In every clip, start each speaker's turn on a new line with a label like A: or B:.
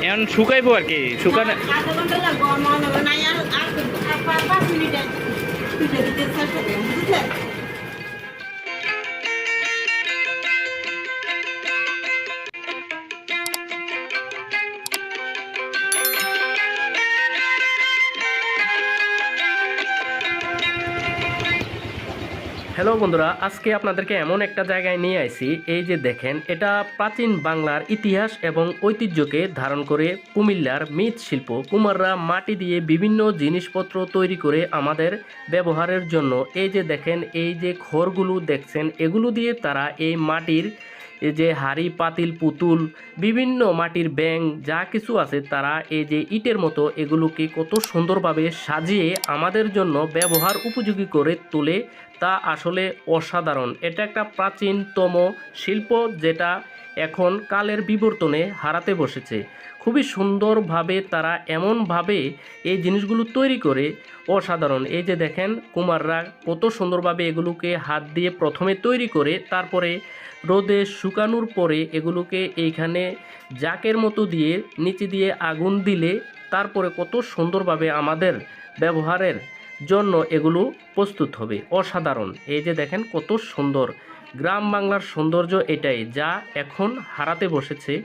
A: এখন শুকাইবো আর কি শুকানো
B: মনে মিনিটে
C: হ্যালো বন্ধুরা, আজকে আপনাদেরকে এমন একটা জায়গায় নিয়ে আইছি। এই যে দেখেন, এটা প্রাচীন বাংলার ইতিহাস এবং ঐতিহ্যকে ধারণ করে কুমিল্লার মৃৎশিল্প কুমাররা মাটি দিয়ে বিভিন্ন জিনিসপত্র তৈরি করে আমাদের ব্যবহারের জন্য এই যে দেখেন, এই যে খড়গুলো দেখছেন, এগুলো দিয়ে তারা এই মাটির এই যে হাড়ি, পাতিল, পুতুল, বিভিন্ন মাটির ব্যাং যা কিছু আছে তারা এই যে ইটের মতো এগুলোকে কত সুন্দরভাবে সাজিয়ে আমাদের জন্য ব্যবহার উপযোগী করে তোলে, তা আসলে অসাধারণ। এটা একটা প্রাচীনতম শিল্প যেটা এখন কালের বিবর্তনে হারাতে বসেছে। খুবই সুন্দরভাবে তারা এমনভাবে এই জিনিসগুলো তৈরি করে। অসাধারণ। এই যে দেখেন, কুমাররা কত সুন্দরভাবে এগুলোকে হাত দিয়ে প্রথমে তৈরি করে, তারপরে রোদে শুকানোর পরে এগুলোকে এইখানে জাকের মতো দিয়ে, নিচে দিয়ে আগুন দিলে, তারপরে কত সুন্দরভাবে আমাদের ব্যবহারের জন্য এগুলো প্রস্তুত হবে। অসাধারণ। এই যে দেখেন কত সুন্দর। গ্রাম বাংলার সৌন্দর্য এটাই, যা এখন হারাতে বসেছে।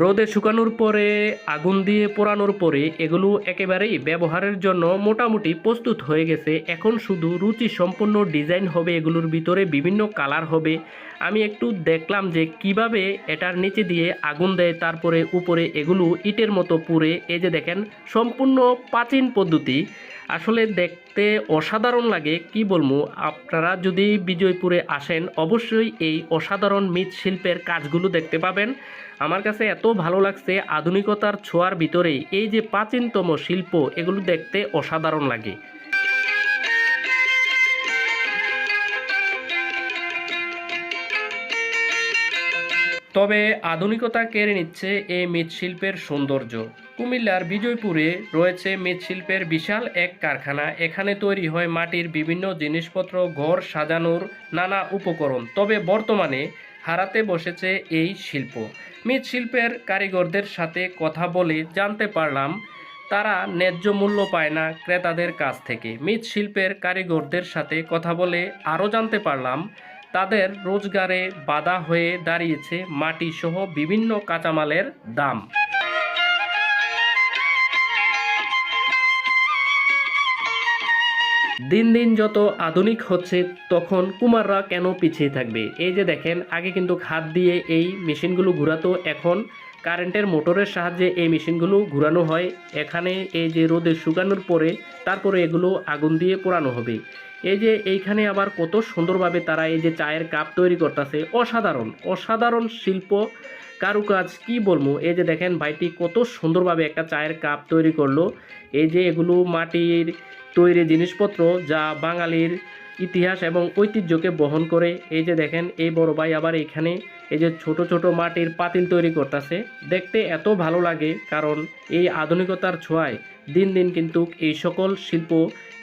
C: রোদে শুকানোর পরে, আগুন দিয়ে পোড়ানোর পরে এগুলো একেবারেই ব্যবহারের জন্য মোটামুটি প্রস্তুত হয়ে গেছে। এখন শুধু রুচি সম্পন্ন ডিজাইন হবে এগুলোর ভিতরে, বিভিন্ন কালার হবে। আমি একটু দেখলাম যে কীভাবে এটার নিচে দিয়ে আগুন দেয়, তারপরে উপরে এগুলো ইটের মতো পুড়ে, এই যে দেখেন, সম্পূর্ণ প্রাচীন পদ্ধতি। আসলে দেখতে অসাধারণ লাগে, কি বলব? আপনারা যদি বিজয়পুরে আসেন, অবশ্যই এই অসাধারণ মৃৎশিল্পের কাজগুলো দেখতে পাবেন। আমার কাছে এত ভালো লাগছে আধুনিকতার ছোঁয়ার ভিতরেই। এই যে প্রাচীনতম শিল্প, এগুলো দেখতে অসাধারণ লাগে। তবে আধুনিকতা কেড়ে নিচ্ছে এই মৃৎশিল্পের সৌন্দর্য। কুমিল্লার বিজয়পুরে রয়েছে মৃৎশিল্পের বিশাল এক কারখানা। এখানে তৈরি হয় মাটির বিভিন্ন জিনিসপত্র, ঘর সাজানোর নানা উপকরণ। তবে বর্তমানে হারাতে বসেছে এই শিল্প। মৃৎশিল্পের কারিগরদের সাথে কথা বলে জানতে পারলাম, তারা ন্যায্য মূল্য পায় না ক্রেতাদের কাছ থেকে। মৃৎশিল্পের কারিগরদের সাথে কথা বলে আরও জানতে পারলাম তাদের রোজগারে বাধা হয়ে দাঁড়িয়েছে মাটি সহ বিভিন্ন কাঁচামালের দাম। দিন দিন যত আধুনিক হচ্ছে, তখন কুমাররা কেন পিছিয়ে থাকবে? এই যে দেখেন, আগে কিন্তু হাত দিয়ে এই মেশিনগুলো ঘুরাতো, এখন কারেন্টের মোটরের সাহায্যে এই মেশিনগুলো ঘুরানো হয়। এখানে এই যে রোদে শুকানোর পরে, তারপরে এগুলো আগুন দিয়ে পোড়ানো হবে। এই যে এইখানে আবার কত সুন্দরভাবে তারা এই যে চায়ের কাপ তৈরি করতেছে, অসাধারণ অসাধারণ শিল্প কারুকাজ, কি বলব? এই যে দেখেন ভাইটি কত সুন্দরভাবে একটা চায়ের কাপ তৈরি করল। এই যে এগুলো মাটির তৈরি জিনিসপত্র যা বাঙালির ইতিহাস এবং ঐতিহ্যকে বহন করে। এই যে দেখেন, এই বড় ভাই আবার এখানে এই যে ছোট ছোট মাটির পাতিল তৈরি করতেছে। দেখতে এত ভালো লাগে কারণ এই আধুনিকতার ছোঁয়ায় দিন দিন কিন্তু এই সকল শিল্প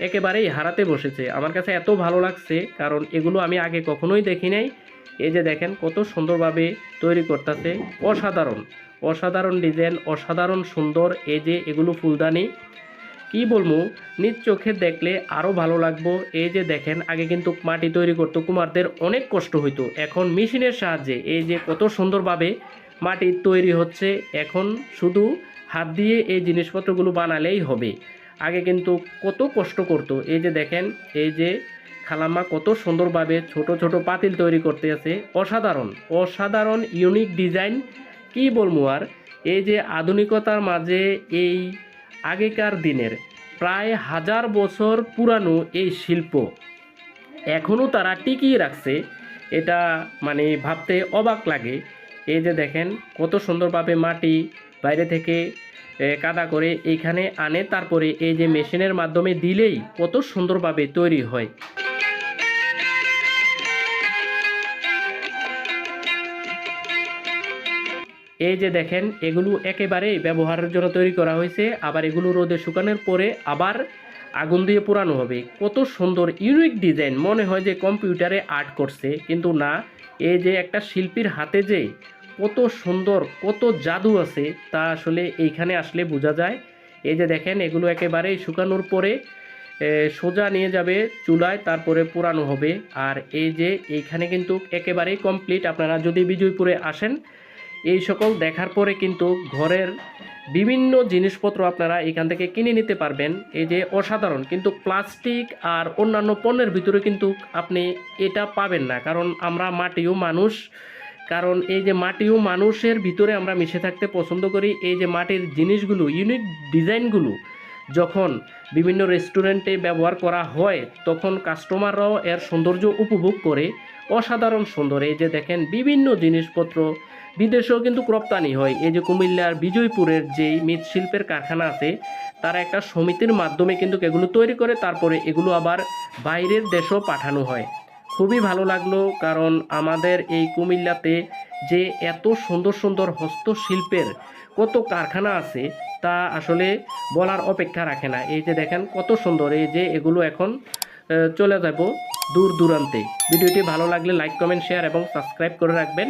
C: একেবারেই হারাতে বসেছে। আমার কাছে এত ভালো লাগছে, কারণ এগুলো আমি আগে কখনোই দেখি নাই। এই যে দেখেন, কত সুন্দরভাবে তৈরি করতেছে। অসাধারণ। অসাধারণ ডিজাইন, অসাধারণ সুন্দর। এই যে এগুলো ফুলদানি। কি বলব, নিজ চোখে দেখলে আরও ভালো লাগবো। এই যে দেখেন, আগে কিন্তু মাটি তৈরি করতো, কুমারদের অনেক কষ্ট হইতো। এখন মেশিনের সাহায্যে এই যে কত সুন্দরভাবে মাটি তৈরি হচ্ছে। এখন শুধু হাত দিয়ে এই জিনিসপত্রগুলো বানালেই হবে। আগে কিন্তু কত কষ্ট করতো। এই যে দেখেন, এই যে খালাম্মা কত সুন্দরভাবে ছোট ছোট পাতিল তৈরি করতে আছে। অসাধারণ অসাধারণ ইউনিক ডিজাইন কি বলব আর? এই যে আধুনিকতার মাঝে এই আগেকার দিনের প্রায় হাজার বছর পুরানো এই শিল্প এখনও তারা টিকিয়ে রাখছে। এটা মানে ভাবতে অবাক লাগে। এই যে দেখেন, কত সুন্দরভাবে মাটি বাইরে থেকে কাদা করে এইখানে আনে, তারপরে এই যে মেশিনের মাধ্যমে দিলেই কত সুন্দরভাবে তৈরি হয়। এই যে দেখেন, এগুলো একেবারেই ব্যবহারের জন্য তৈরি করা হয়েছে। আবার এগুলো রোদে শুকানোর পরে আবার আগুন দিয়ে পোড়ানো হবে। কত সুন্দর ইউনিক ডিজাইন মনে হয় যে কম্পিউটারে আর্ট করছে। কিন্তু না, এই যে একটা শিল্পীর হাতে যে কত সুন্দর, কত জাদু আছে তা আসলে এইখানে আসলে বোঝা যায়। এই যে দেখেন, এগুলো একেবারেই শুকানোর পরে সোজা নিয়ে যাবে চুলায়, তারপরে পোড়ানো হবে। আর এই যে এইখানে কিন্তু একেবারেই কমপ্লিট আপনারা যদি বিজয়পুরে আসেন, এই সকল দেখার পরে কিন্তু ঘরের বিভিন্ন জিনিসপত্র আপনারা এখান থেকে কিনে নিতে পারবেন। এই যে অসাধারণ, কিন্তু প্লাস্টিক আর অন্যান্য পণ্যের ভিতরে কিন্তু আপনি এটা পাবেন না। কারণ আমরা মাটিও মানুষ কারণ এই যে মাটিও মানুষের ভিতরে আমরা মিশে থাকতে পছন্দ করি। এই যে মাটির জিনিসগুলো ইউনিক ডিজাইনগুলো যখন বিভিন্ন রেস্টুরেন্টে ব্যবহার করা হয়, তখন কাস্টমাররাও এর সৌন্দর্য উপভোগ করে। অসাধারণ সুন্দর। এই যে দেখেন, বিভিন্ন জিনিসপত্র, বিদেশেও কিন্তু রপ্তানি হয়। এই যে কুমিল্লার বিজয়পুরের যেই মৃৎশিল্পের কারখানা আছে, তারা একটা সমিতির মাধ্যমে কিন্তু এগুলো তৈরি করে, তারপরে এগুলো আবার বাইরের দেশেও পাঠানো হয়। খুবই ভালো লাগল, কারণ আমাদের এই কুমিল্লাতে যে এত সুন্দর সুন্দর হস্তশিল্পের কত কারখানা আছে, তা আসলে বলার অপেক্ষা রাখে না। এই যে দেখেন কত সুন্দর, এই যে এগুলো এখন চলে যাব দূর দূরান্তে। ভিডিওটি ভালো লাগলে লাইক, কমেন্ট, শেয়ার এবং সাবস্ক্রাইব করে রাখবেন।